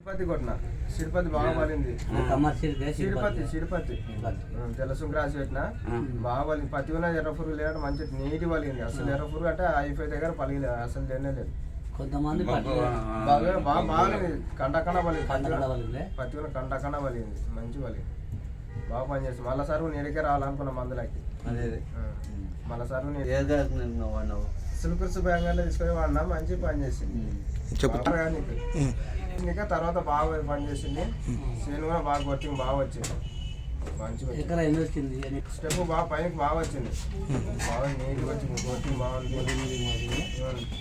సిడిపతి కొట్టిన. సిడిపతి బాగా పడింది. కమర్షియల్ సిడిపతి సిడిపతి తెల్లసుం రాసి పెట్టిన. బాగా పలింది పత్తి ఉన్న ఎర్ర పురుగు లేదంటే మంచి నీటి పలిగింది అసలు ఎర్ర పురుగు అంటే ఐఫై దగ్గర పలిగింది అసలు లేనే లేదు. కొంతమంది బాగా బాగా బాగా కండకన్నా పలిగింది పత్తి కూడా కండకన్నా పలిగింది మంచి పలిగింది బాగా పనిచేస్తుంది మళ్ళీ సార్ నీడికే రావాలనుకున్న మందులకి. మళ్ళీ సార్ సిల్కుర్స్ బ్యాంగాల్లో తీసుకొని వాడినా మంచి పని చేసింది నీకు. ఇంకా తర్వాత బాగా పని చేసింది. చేను కూడా బాగా కొట్టింగ్ బాగా వచ్చింది. మంచిగా వచ్చింది. స్టెప్ బాగా పైకి బాగా వచ్చింది. బాగా నీట్గా వచ్చింది. కొట్టింగ్ బాగుంది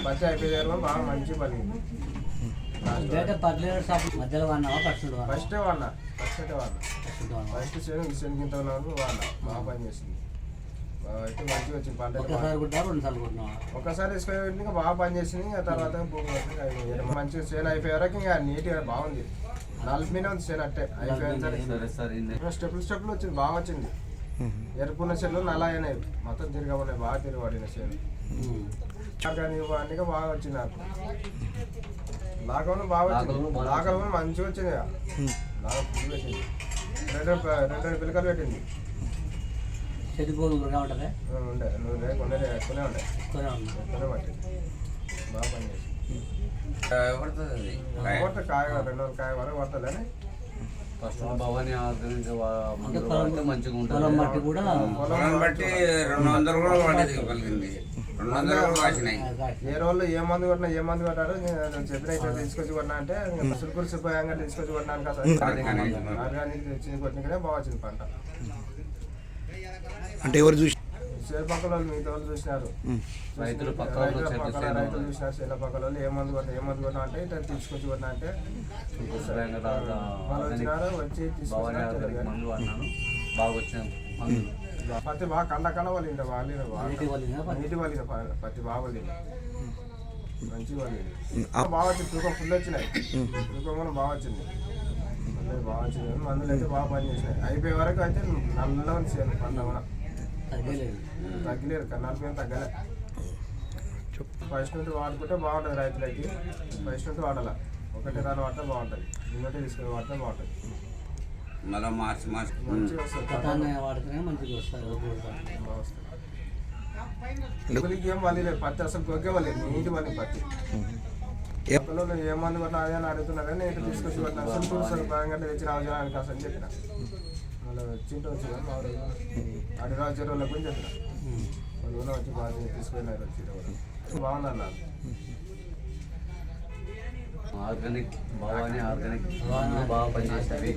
పచ్చి అయిపోయారు బాగా మంచి షాప్ మధ్యలో వాడినావా? వాడినా ఫస్ట్ వాడినా. ఫస్ట్ వాడినా. ఫస్ట్ చేను చేను గింత ఉన్నప్పుడు వాడినా. బాగా పని చేసింది. అయితే మంచిగా వచ్చింది. పంట ఒకసారి కొట్టా రెండు సార్లు కొట్టినావా? ఒకసారి పెట్టి ఇంకా బాగా పని చేసింది ఇంకా తర్వాత భూమి. అయిపోయింది. మంచిగా చేను అయిపోయే వరకు ఇంకా నీట్గా బాగుంది. నలుపు మీద ఉంది చేను అట్టే అయిపోయిన సరే సరే సరే ఇన్ని. స్టెప్లు స్టెప్లు వచ్చింది బాగా వచ్చింది. ఎరుపున్న చెట్లు నల్ల అయినాయి. మొత్తం తిరగబడినాయి బాగా తిరగబడిన చేను కానీ అన్నీ బాగా వచ్చింది నాకు. లాగవను బాగా వచ్చింది. లాగవను మంచిగా వచ్చింది రెండు రెండు పిల్లకలు పెట్టింది. చెట్టు భూమి కూడా ఉంటుంది? ఉండే. నువ్వు లేకుండా ఎక్కువనే ఉండే. ఉంది బాగా పని పడుతుంది కాయ. రెండు వందల కాయ వరకు పడుతుందని ఫస్ట్ భవానీ పొలం మంచిగా ఉంటుంది. బట్టి కూడా పొలం బట్టి రెండు వందలు కూడా పడేది పలికింది. రెండు వందలు కూడా కాసినాయి ఏ రోజుల్లో ఏ మందు కొట్టినా ఏ మందు కొట్టారు? నేను చెప్పిన తీసుకొచ్చి కొట్టినా అంటే సులుకురు సిపోయాంగా తీసుకొచ్చి కొట్టినాను కదా. కొట్టినకనే బాగా వచ్చింది పంట. అంటే ఎవరు చూసి పక్కల వాళ్ళు మిగతా వాళ్ళు చూసినారు. రైతులు రైతుల చూసినారు పక్కల వాళ్ళు. ఏ మందు కొట్టినా ఏ మందు కొట్టినా అంటే ఇట్లా తీసుకొచ్చి కొట్టినా అంటే వాళ్ళు వచ్చినారు వచ్చి తీసుకొచ్చినారు బాగా పత్తి బాగా కండ కండ వాళ్ళు ఇంత వాళ్ళు. నీటి వాళ్ళినా పత్తి? నీటి వాళ్ళు పత్తి బాగా వాళ్ళు మంచి వాళ్ళు బాగా వచ్చింది తూకం ఫుల్ వచ్చినాయి. తూకం కూడా బాగా వచ్చింది. బాగా వచ్చింది మందులు అయితే బాగా పని చేసినాయి అయిపోయే వరకు అయితే నల్ల ఉంది చేను పంట కూడా. తగ్గలేదు తగ్గలేదు కన్నాల మీద తగ్గలే. ఫస్ట్ నుండి వాడుకుంటే బాగుంటుంది రైతులకి. ఫస్ట్ నుండి వాడాల. ఒకటి దాని వాడితే బాగుంటుంది. ఇంకోటి తీసుకుని వాడితే బాగుంటుంది. మళ్ళీ మార్చి మార్చి మంచిగా వస్తుంది. మంచిగా వస్తుంది. ఏం వలి లేదు. పత్తి అసలు గొగ్గే వలి నీటి వలి పత్తి. ఏ- పిల్లలు ఏ మంది కొట్టినా అదే అని అడుగుతున్నారు నేను తీసుకొచ్చి కొట్టినా అసలు చూస్తారు. బాగా తెచ్చి రావడానికి అసలు చెప్పిన. మళ్ళీ వచ్చింటే వచ్చి అడి రావు చెరువులకు కూడా చెప్పిన. వాళ్ళు వచ్చి బాగా తీసుకెళ్ళినారు వచ్చి అన్నారు ఆర్గానిక్ భవానీ ఆర్గానిక్. బాగా పనిచేస్తాయి.